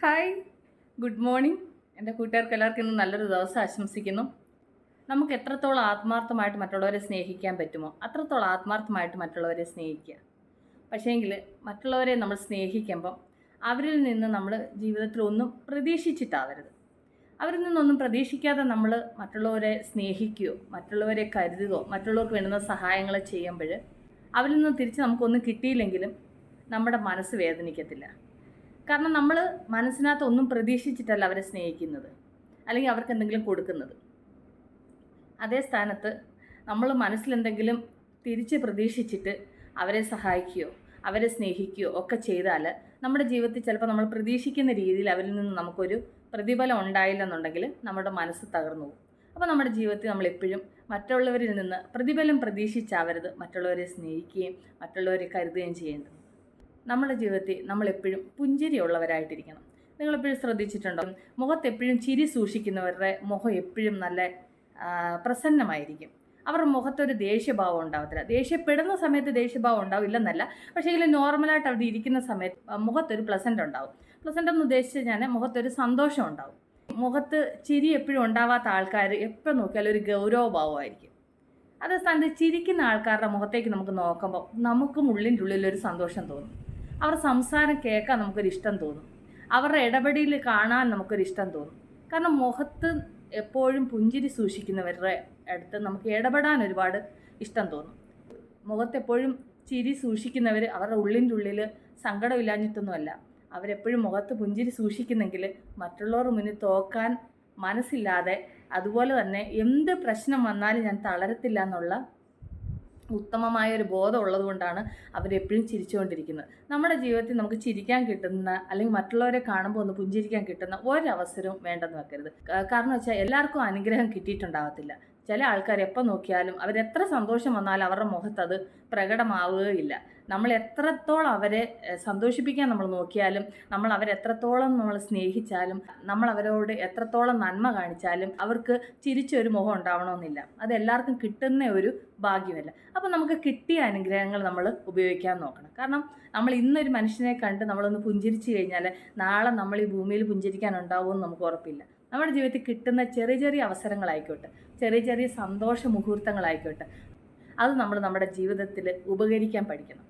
Hi. Good morning. എന്റെ കൂട്ടുകാർക്ക് എല്ലാവർക്കും ഇന്ന് നല്ലൊരു ദിവസം ആശംസിക്കുന്നു. നമുക്ക് എത്രത്തോളം ആത്മാർത്ഥമായിട്ട് മറ്റുള്ളവരെ സ്നേഹിക്കാൻ പറ്റുമോ? അത്രത്തോളം ആത്മാർത്ഥമായിട്ട് മറ്റുള്ളവരെ സ്നേഹിക്കുക. പക്ഷേങ്കിൽ മറ്റുള്ളവരെ നമ്മൾ സ്നേഹിക്കുമ്പം അവരിൽ നിന്ന് നമ്മൾ ജീവിതത്തിൽ ഒന്നും പ്രതീക്ഷിച്ചിട്ടാവരുത്. അവരിൽ നിന്നൊന്നും പ്രതീക്ഷിക്കാതെ നമ്മൾ മറ്റുള്ളവരെ സ്നേഹിക്കുകയോ മറ്റുള്ളവരെ കരുതുകയോ മറ്റുള്ളവർക്ക് വേണ്ടുന്ന സഹായങ്ങൾ ചെയ്യുമ്പോൾ അവരിൽ നിന്ന് തിരിച്ച് നമുക്കൊന്നും കിട്ടിയില്ലെങ്കിലും നമ്മുടെ മനസ്സ് വേദനിക്കത്തില്ല. കാരണം നമ്മൾ മനസ്സിനകത്ത് ഒന്നും പ്രതീക്ഷിച്ചിട്ടല്ല അവരെ സ്നേഹിക്കുന്നത്. അല്ലെങ്കിൽ അവർക്ക് എന്തെങ്കിലും കൊടുക്കുന്നത്. അതേ സ്ഥാനത്ത് നമ്മൾ മനസ്സിലെന്തെങ്കിലും തിരിച്ച് പ്രതീക്ഷിച്ചിട്ട് അവരെ സഹായിക്കുകയോ അവരെ സ്നേഹിക്കുകയോ ഒക്കെ ചെയ്താൽ നമ്മുടെ ജീവിതത്തിൽ ചിലപ്പോൾ നമ്മൾ പ്രതീക്ഷിക്കുന്ന രീതിയിൽ അവരിൽ നിന്ന് നമുക്കൊരു പ്രതിഫലം ഉണ്ടായില്ലെന്നുണ്ടെങ്കിൽ നമ്മുടെ മനസ്സ് തകർന്നു പോകും. അപ്പോൾ നമ്മുടെ ജീവിതത്തിൽ നമ്മൾ എപ്പോഴും മറ്റുള്ളവരിൽ നിന്ന് പ്രതിഫലം പ്രതീക്ഷിച്ചാവരുത്. മറ്റുള്ളവരെ സ്നേഹിക്കുകയും മറ്റുള്ളവരെ കരുതുകയും ചെയ്യേണ്ടത്. നമ്മുടെ ജീവിതത്തിൽ നമ്മളെപ്പോഴും പുഞ്ചിരിയുള്ളവരായിട്ടിരിക്കണം. നിങ്ങളെപ്പോഴും ശ്രദ്ധിച്ചിട്ടുണ്ടോ? മുഖത്ത് എപ്പോഴും ചിരി സൂക്ഷിക്കുന്നവരുടെ മുഖം എപ്പോഴും നല്ല പ്രസന്നമായിരിക്കും. അവരുടെ മുഖത്തൊരു ദേഷ്യഭാവം ഉണ്ടാവത്തില്ല. ദേഷ്യപ്പെടുന്ന സമയത്ത് ദേഷ്യഭാവം ഉണ്ടാവും ഇല്ലെന്നല്ല. പക്ഷേ എങ്കിലും നോർമലായിട്ട് അവിടെ ഇരിക്കുന്ന സമയത്ത് മുഖത്തൊരു പ്ലസന്റ് ഉണ്ടാവും. പ്ലസന്റ് എന്ന് ഉദ്ദേശിച്ച് ഞാൻ മുഖത്തൊരു സന്തോഷം ഉണ്ടാവും. മുഖത്ത് ചിരി എപ്പോഴും ഉണ്ടാവാത്ത ആൾക്കാർ എപ്പോൾ നോക്കിയാലും ഒരു ഗൗരവഭാവമായിരിക്കും. അതേ സ്ഥാനത്ത് ചിരിക്കുന്ന ആൾക്കാരുടെ മുഖത്തേക്ക് നമുക്ക് നോക്കുമ്പോൾ നമുക്കും ഉള്ളിന്റെ ഒരു സന്തോഷം തോന്നും. അവരുടെ സംസാരം കേൾക്കാൻ നമുക്കൊരു ഇഷ്ടം തോന്നും. അവരുടെ ഇടപെടിയിൽ കാണാൻ നമുക്കൊരു ഇഷ്ടം തോന്നും. കാരണം മുഖത്ത് എപ്പോഴും പുഞ്ചിരി സൂക്ഷിക്കുന്നവരുടെ അടുത്ത് നമുക്ക് ഇടപെടാൻ ഒരുപാട് ഇഷ്ടം തോന്നും. മുഖത്തെപ്പോഴും ചിരി സൂക്ഷിക്കുന്നവർ അവരുടെ ഉള്ളിന്റെ ഉള്ളിൽ സങ്കടമില്ലാഞ്ഞിട്ടൊന്നുമല്ല അവരെപ്പോഴും മുഖത്ത് പുഞ്ചിരി സൂക്ഷിക്കുന്നെങ്കിൽ മറ്റുള്ളവർ മുന്നിൽ തോക്കാൻ മനസ്സില്ലാതെ അതുപോലെ തന്നെ എന്ത് പ്രശ്നം വന്നാലും ഞാൻ തളരത്തില്ല എന്നുള്ള ഉത്തമമായ ഒരു ബോധം ഉള്ളതുകൊണ്ടാണ് അവരെപ്പോഴും ചിരിച്ചുകൊണ്ടിരിക്കുന്നത്. നമ്മുടെ ജീവിതത്തിൽ നമുക്ക് ചിരിക്കാൻ കിട്ടുന്ന അല്ലെങ്കിൽ മറ്റുള്ളവരെ കാണുമ്പോൾ ഒന്ന് പുഞ്ചിരിക്കാൻ കിട്ടുന്ന ഒരവസരവും വേണ്ടെന്ന് വെക്കരുത്. കാരണം വെച്ചാൽ എല്ലാവർക്കും അനുഗ്രഹം കിട്ടിയിട്ടുണ്ടാവത്തില്ല. ചില ആൾക്കാർ എപ്പോൾ നോക്കിയാലും അവരെത്ര സന്തോഷം വന്നാലും അവരുടെ മുഖത്ത് അത് പ്രകടമാവുകയില്ല. നമ്മൾ എത്രത്തോളം അവരെ സന്തോഷിപ്പിക്കാൻ നമ്മൾ നോക്കിയാലും നമ്മൾ അവരെത്രത്തോളം നമ്മൾ സ്നേഹിച്ചാലും നമ്മൾ അവരോട് എത്രത്തോളം നന്മ കാണിച്ചാലും അവർക്ക് ചിരിച്ചൊരു മുഖം ഉണ്ടാവണമെന്നില്ല. അത് എല്ലാവർക്കും കിട്ടുന്ന ഒരു ഭാഗ്യമല്ല. അപ്പോൾ നമുക്ക് കിട്ടിയ അനുഗ്രഹങ്ങൾ നമ്മൾ ഉപയോഗിക്കാൻ നോക്കണം. കാരണം നമ്മൾ ഇന്നൊരു മനുഷ്യനെ കണ്ട് നമ്മളൊന്ന് പുഞ്ചിരിച്ചു കഴിഞ്ഞാൽ നാളെ നമ്മൾ ഈ ഭൂമിയിൽ പുഞ്ചിരിക്കാൻ ഉണ്ടാവുമെന്ന് നമുക്ക് ഉറപ്പില്ല. നമ്മുടെ ജീവിതത്തിൽ കിട്ടുന്ന ചെറിയ ചെറിയ അവസരങ്ങളായിക്കോട്ടെ. ചെറിയ ചെറിയ സന്തോഷ മുഹൂർത്തങ്ങളായിക്കോട്ടെ. അത് നമ്മൾ നമ്മുടെ ജീവിതത്തിൽ ഉപകരിക്കാൻ പഠിക്കണം.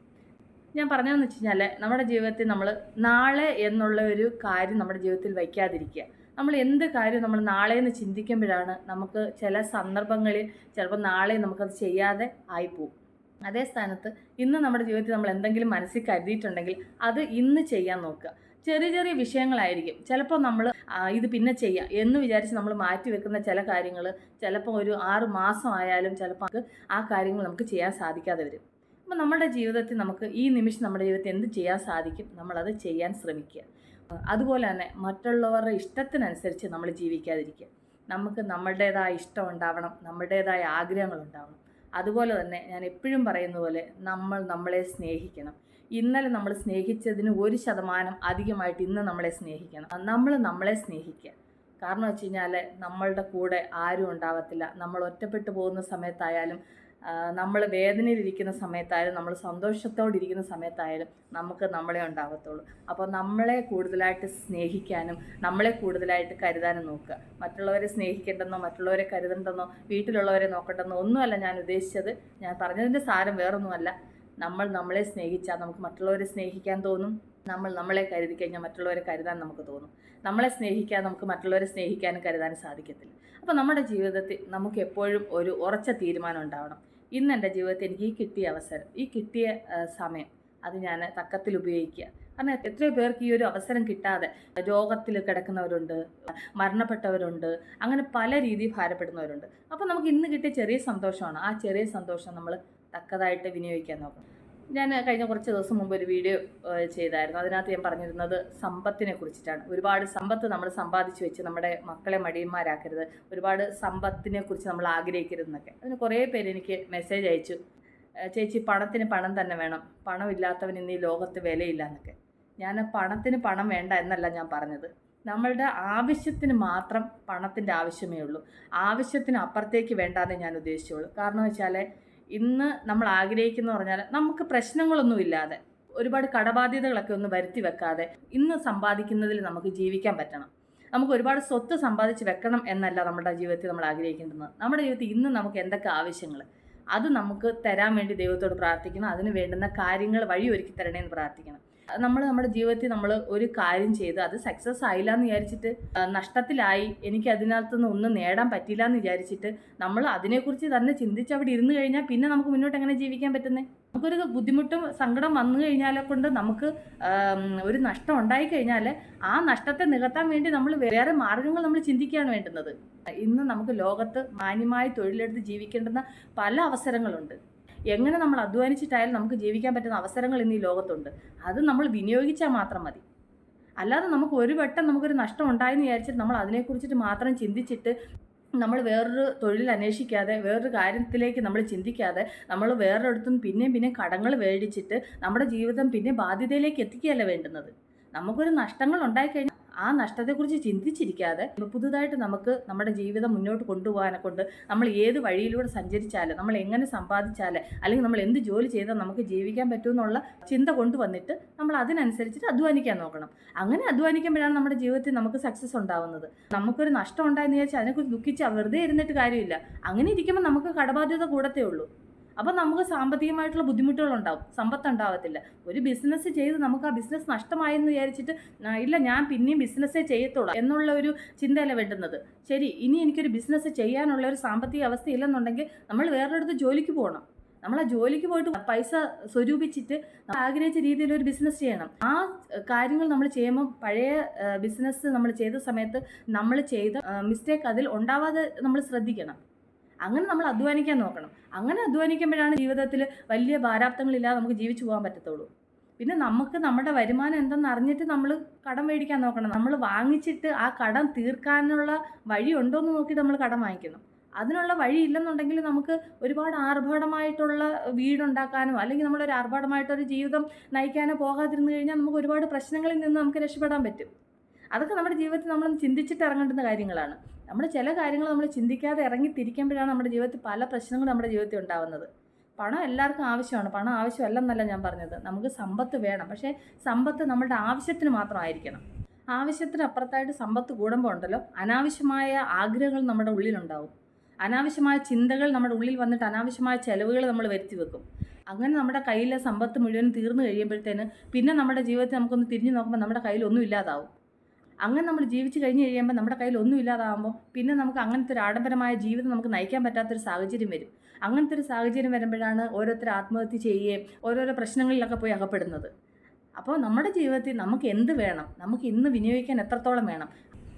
ഞാൻ പറഞ്ഞതെന്ന് വെച്ച് കഴിഞ്ഞാൽ നമ്മുടെ ജീവിതത്തിൽ നമ്മൾ നാളെ എന്നുള്ള ഒരു കാര്യം നമ്മുടെ ജീവിതത്തിൽ വയ്ക്കാതിരിക്കുക. നമ്മൾ എന്ത് കാര്യം നമ്മൾ നാളെ എന്ന് ചിന്തിക്കുമ്പോഴാണ് നമുക്ക് ചില സന്ദർഭങ്ങളിൽ ചിലപ്പോൾ നാളെ നമുക്കത് ചെയ്യാതെ ആയിപ്പോവും. അതേ സ്ഥാനത്ത് ഇന്ന് നമ്മുടെ ജീവിതത്തിൽ നമ്മൾ എന്തെങ്കിലും മനസ്സിൽ കരുതിയിട്ടുണ്ടെങ്കിൽ അത് ഇന്ന് ചെയ്യാൻ നോക്കുക. ചെറിയ ചെറിയ വിഷയങ്ങളായിരിക്കും. ചിലപ്പോൾ നമ്മൾ ഇത് പിന്നെ ചെയ്യാം എന്ന് വിചാരിച്ച് നമ്മൾ മാറ്റി വെക്കുന്ന ചില കാര്യങ്ങൾ ചിലപ്പോൾ ഒരു ആറ് മാസമായാലും ചിലപ്പോൾ ആ കാര്യങ്ങൾ നമുക്ക് ചെയ്യാൻ സാധിക്കാതെ വരും. അപ്പോൾ നമ്മുടെ ജീവിതത്തിൽ നമുക്ക് ഈ നിമിഷം നമ്മുടെ ജീവിതത്തിൽ എന്ത് ചെയ്യാൻ സാധിക്കും? നമ്മളത് ചെയ്യാൻ ശ്രമിക്കുക. അതുപോലെ തന്നെ മറ്റുള്ളവരുടെ ഇഷ്ടത്തിനനുസരിച്ച് നമ്മൾ ജീവിക്കാതിരിക്കുക. നമുക്ക് നമ്മുടേതായ ഇഷ്ടം ഉണ്ടാവണം നമ്മുടേതായ ആഗ്രഹങ്ങൾ ഉണ്ടാവണം. അതുപോലെ തന്നെ ഞാൻ എപ്പോഴും പറയുന്ന പോലെ നമ്മൾ നമ്മളെ സ്നേഹിക്കണം. ഇന്നലെ നമ്മൾ സ്നേഹിച്ചതിന് ഒരു ശതമാനം അധികമായിട്ട് ഇന്ന് നമ്മളെ സ്നേഹിക്കണം. നമ്മൾ നമ്മളെ സ്നേഹിക്കുക. കാരണം വെച്ച് കഴിഞ്ഞാൽ നമ്മളുടെ കൂടെ ആരും ഉണ്ടാവത്തില്ല. നമ്മൾ ഒറ്റപ്പെട്ടു പോകുന്ന സമയത്തായാലും നമ്മൾ വേദനയിലിരിക്കുന്ന സമയത്തായാലും നമ്മൾ സന്തോഷത്തോടെ ഇരിക്കുന്ന സമയത്തായാലും നമുക്ക് നമ്മളെ ഉണ്ടാകത്തുള്ളൂ അപ്പോൾ നമ്മളെ കൂടുതലായിട്ട് സ്നേഹിക്കാനും നമ്മളെ കൂടുതലായിട്ട് കരുതാനും നോക്കുക. മറ്റുള്ളവരെ സ്നേഹിക്കേണ്ടെന്നോ മറ്റുള്ളവരെ കരുതണ്ടെന്നോ വീട്ടിലുള്ളവരെ നോക്കണ്ടെന്നോ ഒന്നുമല്ല ഞാൻ ഉദ്ദേശിച്ചത്. ഞാൻ പറഞ്ഞതിന്റെ സാരം വേറൊന്നുമല്ല. നമ്മൾ നമ്മളെ സ്നേഹിച്ചാൽ നമുക്ക് മറ്റുള്ളവരെ സ്നേഹിക്കാൻ തോന്നും. നമ്മൾ നമ്മളെ കരുതി കഴിഞ്ഞാൽ മറ്റുള്ളവരെ കരുതാൻ നമുക്ക് തോന്നും. നമ്മളെ സ്നേഹിക്കാൻ നമുക്ക് മറ്റുള്ളവരെ സ്നേഹിക്കാനും കരുതാനും സാധിക്കത്തില്ല. അപ്പോൾ നമ്മുടെ ജീവിതത്തിൽ നമുക്ക് എപ്പോഴും ഒരു ഉറച്ച തീരുമാനം ഉണ്ടാവണം. ഇന്ന് എന്റെ ജീവിതത്തിൽ എനിക്ക് ഈ കിട്ടിയ അവസരം ഈ കിട്ടിയ സമയം അത് ഞാൻ തക്കത്തിൽ ഉപയോഗിക്കുക. കാരണം എത്രയോ പേർക്ക് ഈ ഒരു അവസരം കിട്ടാതെ രോഗത്തിൽ കിടക്കുന്നവരുണ്ട് മരണപ്പെട്ടവരുണ്ട് അങ്ങനെ പല രീതിയിൽ ഭാരപ്പെടുന്നവരുണ്ട്. അപ്പോൾ നമുക്ക് ഇന്ന് കിട്ടിയ ചെറിയ സന്തോഷമാണ്. ആ ചെറിയ സന്തോഷം നമ്മൾ തക്കതായിട്ട് വിനിയോഗിക്കാൻ നോക്കണം. ഞാൻ കഴിഞ്ഞ കുറച്ച് ദിവസം മുമ്പ് ഒരു വീഡിയോ ചെയ്തായിരുന്നു. അതിനകത്ത് ഞാൻ പറഞ്ഞിരുന്നത് സമ്പത്തിനെ കുറിച്ചിട്ടാണ്. ഒരുപാട് സമ്പത്ത് നമ്മൾ സമ്പാദിച്ചു വെച്ച് നമ്മുടെ മക്കളെ മടിയന്മാരാക്കരുത്. ഒരുപാട് സമ്പത്തിനെ കുറിച്ച് നമ്മൾ ആഗ്രഹിക്കരുതെന്നൊക്കെ അതിന് കുറേ പേര് എനിക്ക് മെസ്സേജ് അയച്ചു. ചേച്ചി പണത്തിന് പണം തന്നെ വേണം. പണമില്ലാത്തവൻ ഇന്ന് ഈ ലോകത്ത് വിലയില്ല എന്നൊക്കെ. ഞാൻ പണത്തിന് പണം വേണ്ട എന്നല്ല ഞാൻ പറഞ്ഞത്. നമ്മളുടെ ആവശ്യത്തിന് മാത്രം പണത്തിന്റെ ആവശ്യമേ ഉള്ളൂ. ആവശ്യത്തിന് അപ്പുറത്തേക്ക് വേണ്ടാന്നേ ഞാൻ ഉദ്ദേശിച്ചുള്ളൂ. കാരണം വെച്ചാൽ ഇന്ന് നമ്മൾ ആഗ്രഹിക്കുന്ന പറഞ്ഞാൽ നമുക്ക് പ്രശ്നങ്ങളൊന്നും ഇല്ലാതെ ഒരുപാട് കടബാധ്യതകളൊക്കെ ഒന്ന് വരുത്തി വെക്കാതെ ഇന്ന് സമ്പാദിക്കുന്നതിൽ നമുക്ക് ജീവിക്കാൻ പറ്റണം. നമുക്ക് ഒരുപാട് സ്വത്ത് സമ്പാദിച്ച് വെക്കണം എന്നല്ല നമ്മുടെ ജീവിതത്തിൽ നമ്മൾ ആഗ്രഹിക്കേണ്ടത് നമ്മുടെ ജീവിതത്തിൽ ഇന്ന് നമുക്ക് എന്തൊക്കെ ആവശ്യങ്ങൾ അത് നമുക്ക് തരാൻ വേണ്ടി ദൈവത്തോട് പ്രാർത്ഥിക്കണം. അതിന് വേണ്ടുന്ന കാര്യങ്ങൾ വഴി ഒരുക്കി തരണേന്ന് പ്രാർത്ഥിക്കണം. നമ്മൾ നമ്മുടെ ജീവിതത്തിൽ നമ്മൾ ഒരു കാര്യം ചെയ്ത് അത് സക്സസ് ആയില്ല എന്ന് വിചാരിച്ചിട്ട് നഷ്ടത്തിലായി എനിക്ക് അതിനകത്തുനിന്ന് ഒന്നും നേടാൻ പറ്റില്ല എന്ന് വിചാരിച്ചിട്ട് നമ്മൾ അതിനെക്കുറിച്ച് തന്നെ ചിന്തിച്ച് അവിടെ ഇരുന്ന് കഴിഞ്ഞാൽ പിന്നെ നമുക്ക് മുന്നോട്ട് എങ്ങനെ ജീവിക്കാൻ പറ്റുന്നത് നമുക്കൊരു ബുദ്ധിമുട്ടും സങ്കടം വന്നു കഴിഞ്ഞാലെ കൊണ്ട് നമുക്ക് ഒരു നഷ്ടം ഉണ്ടായി കഴിഞ്ഞാൽ ആ നഷ്ടത്തെ നികത്താൻ വേണ്ടി നമ്മൾ വേറെ മാർഗങ്ങൾ നമ്മൾ ചിന്തിക്കുകയാണ് വേണ്ടുന്നത്. ഇന്ന് നമുക്ക് ലോകത്ത് മാന്യമായി തൊഴിലെടുത്ത് ജീവിക്കേണ്ടുന്ന പല അവസരങ്ങളുണ്ട്. എങ്ങനെ നമ്മൾ അധ്വാനിച്ചിട്ടായാലും നമുക്ക് ജീവിക്കാൻ പറ്റുന്ന അവസരങ്ങൾ ഇന്ന് ഈ ലോകത്തുണ്ട്. അത് നമ്മൾ വിനിയോഗിച്ചാൽ മാത്രം മതി. അല്ലാതെ നമുക്ക് ഒരു വട്ടം നമുക്കൊരു നഷ്ടം ഉണ്ടായെന്ന് വിചാരിച്ചിട്ട് നമ്മൾ അതിനെക്കുറിച്ചിട്ട് മാത്രം ചിന്തിച്ചിട്ട് നമ്മൾ വേറൊരു തൊഴിൽ അന്വേഷിക്കാതെ വേറൊരു കാര്യത്തിലേക്ക് നമ്മൾ ചിന്തിക്കാതെ നമ്മൾ വേറൊരിടത്തും പിന്നെയും പിന്നെയും കടങ്ങൾ മേടിച്ചിട്ട് നമ്മുടെ ജീവിതം പിന്നെ ബാധ്യതയിലേക്ക് എത്തിക്കുകയല്ല വേണ്ടുന്നത്. നമുക്കൊരു നഷ്ടങ്ങൾ ഉണ്ടായിക്കഴിഞ്ഞാൽ ആ നഷ്ടത്തെക്കുറിച്ച് ചിന്തിച്ചിരിക്കാതെ പുതുതായിട്ട് നമുക്ക് നമ്മുടെ ജീവിതം മുന്നോട്ട് കൊണ്ടുപോകാനെ കൊണ്ട് നമ്മൾ ഏത് വഴിയിലൂടെ സഞ്ചരിച്ചാലും നമ്മൾ എങ്ങനെ സമ്പാദിച്ചാൽ അല്ലെങ്കിൽ നമ്മൾ എന്ത് ജോലി ചെയ്താൽ നമുക്ക് ജീവിക്കാൻ പറ്റുമെന്നുള്ള ചിന്ത കൊണ്ടുവന്നിട്ട് നമ്മൾ അതിനനുസരിച്ചിട്ട് അധ്വാനിക്കാൻ നോക്കണം. അങ്ങനെ അധ്വാനിക്കുമ്പോഴാണ് നമ്മുടെ ജീവിതത്തിൽ നമുക്ക് സക്സസ് ഉണ്ടാവുന്നത്. നമുക്കൊരു നഷ്ടം ഉണ്ടായെന്ന് വിചാരിച്ചാൽ അതിനെക്കുറിച്ച് ദുഃഖിച്ച് വെറുതെ ഇരുന്നിട്ട് കാര്യമില്ല. അങ്ങനെ ഇരിക്കുമ്പോൾ നമുക്ക് കടബാധ്യത കൂടത്തേ ഉള്ളൂ. അപ്പോൾ നമുക്ക് സാമ്പത്തികമായിട്ടുള്ള ബുദ്ധിമുട്ടുകളുണ്ടാവും. സമ്പത്ത് ഉണ്ടാവത്തില്ല ഒരു ബിസിനസ് ചെയ്ത് നമുക്ക് ആ ബിസിനസ് നഷ്ടമായെന്ന് വിചാരിച്ചിട്ട് ഇല്ല ഞാൻ പിന്നെയും ബിസിനസ്സേ ചെയ്യത്തുള്ളൂ എന്നുള്ള ഒരു ചിന്തയല്ല വേണ്ടുന്നത്. ശരി ഇനി എനിക്കൊരു ബിസിനസ് ചെയ്യാനുള്ള ഒരു സാമ്പത്തിക അവസ്ഥ ഇല്ലെന്നുണ്ടെങ്കിൽ നമ്മൾ വേറൊരിടത്ത് ജോലിക്ക് പോകണം. നമ്മൾ ആ ജോലിക്ക് പോയിട്ട് പൈസ സ്വരൂപിച്ചിട്ട് ആഗ്രഹിച്ച രീതിയിൽ ഒരു ബിസിനസ് ചെയ്യണം. ആ കാര്യങ്ങൾ നമ്മൾ ചെയ്യുമ്പോൾ പഴയ ബിസിനസ് നമ്മൾ ചെയ്ത സമയത്ത് നമ്മൾ ചെയ്ത മിസ്റ്റേക്ക് അതിൽ ഉണ്ടാവാതെ നമ്മൾ ശ്രദ്ധിക്കണം. അങ്ങനെ നമ്മൾ അധ്വാനിക്കാൻ നോക്കണം. അങ്ങനെ അധ്വാനിക്കുമ്പോഴാണ് ജീവിതത്തിൽ വലിയ ഭാരാപ്തങ്ങളില്ലാതെ നമുക്ക് ജീവിച്ചു പോകാൻ പറ്റത്തുള്ളൂ. പിന്നെ നമുക്ക് നമ്മുടെ വരുമാനം എന്തെന്ന് അറിഞ്ഞിട്ട് നമ്മൾ കടം മേടിക്കാൻ നോക്കണം. നമ്മൾ വാങ്ങിച്ചിട്ട് ആ കടം തീർക്കാനുള്ള വഴി ഉണ്ടോ എന്ന് നോക്കി നമ്മൾ കടം വാങ്ങിക്കണം. അതിനുള്ള വഴി ഇല്ലെന്നുണ്ടെങ്കിൽ നമുക്ക് ഒരുപാട് ആർഭാടമായിട്ടുള്ള വീടുണ്ടാക്കാനോ അല്ലെങ്കിൽ നമ്മളൊരു ആർഭാടമായിട്ടൊരു ജീവിതം നയിക്കാനോ പോകാതിരുന്നു കഴിഞ്ഞാൽ നമുക്ക് ഒരുപാട് പ്രശ്നങ്ങളിൽ നിന്ന് നമുക്ക് രക്ഷപ്പെടാൻ പറ്റും. അതൊക്കെ നമ്മുടെ ജീവിതത്തിൽ നമ്മൾ ചിന്തിച്ചിട്ട് ഇറങ്ങേണ്ടുന്ന കാര്യങ്ങളാണ്. നമ്മൾ ചില കാര്യങ്ങൾ നമ്മൾ ചിന്തിക്കാതെ ഇറങ്ങി തിരിക്കുമ്പോഴാണ് നമ്മുടെ ജീവിതത്തിൽ പല പ്രശ്നങ്ങളും നമ്മുടെ ജീവിതത്തിൽ ഉണ്ടാവുന്നത്. പണം എല്ലാവർക്കും ആവശ്യമാണ്. പണം ആവശ്യമല്ലെന്നല്ല ഞാൻ പറഞ്ഞത്. നമുക്ക് സമ്പത്ത് വേണം. പക്ഷേ സമ്പത്ത് നമ്മളുടെ ആവശ്യത്തിന് മാത്രമായിരിക്കണം. ആവശ്യത്തിന് അപ്പുറത്തായിട്ട് സമ്പത്ത് കൂടുമ്പോൾ ഉണ്ടല്ലോ അനാവശ്യമായ ആഗ്രഹങ്ങൾ നമ്മുടെ ഉള്ളിലുണ്ടാവും. അനാവശ്യമായ ചിന്തകൾ നമ്മുടെ ഉള്ളിൽ വന്നിട്ട് അനാവശ്യമായ ചെലവുകൾ നമ്മൾ വരുത്തി വെക്കും. അങ്ങനെ നമ്മുടെ കയ്യിലെ സമ്പത്ത് മുഴുവൻ തീർന്നു കഴിയുമ്പോഴത്തേന് പിന്നെ നമ്മുടെ ജീവിതത്തിൽ നമുക്കൊന്ന് തിരിഞ്ഞു നോക്കുമ്പോൾ നമ്മുടെ കയ്യിൽ ഒന്നും ഇല്ലാതാവും. അങ്ങനെ നമ്മൾ ജീവിച്ച് കഴിഞ്ഞ് കഴിയുമ്പോൾ നമ്മുടെ കയ്യിൽ ഒന്നും ഇല്ലാതാകുമ്പോൾ പിന്നെ നമുക്ക് അങ്ങനത്തെ ഒരു ആഡംബരമായ ജീവിതം നമുക്ക് നയിക്കാൻ പറ്റാത്തൊരു സാഹചര്യം വരും. അങ്ങനത്തെ ഒരു സാഹചര്യം വരുമ്പോഴാണ് ഓരോരുത്തർ ആത്മഹത്യ ചെയ്യുകയും ഓരോരോ പ്രശ്നങ്ങളിലൊക്കെ പോയി അകപ്പെടുന്നത്. അപ്പോൾ നമ്മുടെ ജീവിതത്തിൽ നമുക്ക് എന്ത് വേണം? നമുക്ക് ഇന്ന് വിനിയോഗിക്കാൻ എത്രത്തോളം വേണം?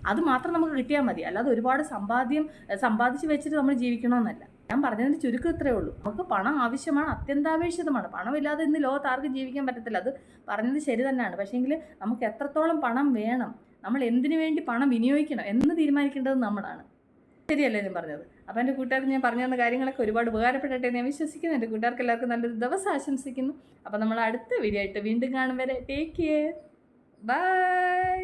അത് മാത്രം നമുക്ക് കിട്ടിയാൽ മതി. അല്ലാതെ ഒരുപാട് സമ്പാദ്യം സമ്പാദിച്ച് വെച്ചിട്ട് നമ്മൾ ജീവിക്കണമെന്നല്ല ഞാൻ പറഞ്ഞതിന്റെ ചുരുക്കം ഇത്രയേ ഉള്ളൂ. നമുക്ക് പണം ആവശ്യമാണ് അത്യന്താപേക്ഷിതമാണ്. പണമില്ലാതെ ഇന്ന് ലോകത്ത് ആർക്കും ജീവിക്കാൻ പറ്റത്തില്ല. അത് പറഞ്ഞത് ശരി തന്നെയാണ്. പക്ഷേങ്കിൽ നമുക്ക് എത്രത്തോളം പണം വേണം? നമ്മൾ എന്തിനു വേണ്ടി പണം വിനിയോഗിക്കണം? എന്ന് തീരുമാനിക്കേണ്ടത് നമ്മളാണ്. ശരിയല്ലേ ഞാൻ പറഞ്ഞത്? അപ്പോൾ എന്റെ കൂട്ടുകാർക്ക് ഞാൻ പറഞ്ഞു തന്ന കാര്യങ്ങളൊക്കെ ഒരുപാട് ഉപകാരപ്പെടട്ടെ എന്ന് ഞാൻ വിശ്വസിക്കുന്നു. എന്റെ കൂട്ടുകാർക്ക് എല്ലാവർക്കും നല്ലൊരു ദിവസം ആശംസിക്കുന്നു. അപ്പോൾ നമ്മൾ അടുത്ത വീഡിയോ ആയിട്ട് വീണ്ടും കാണും വരെ. Take care bye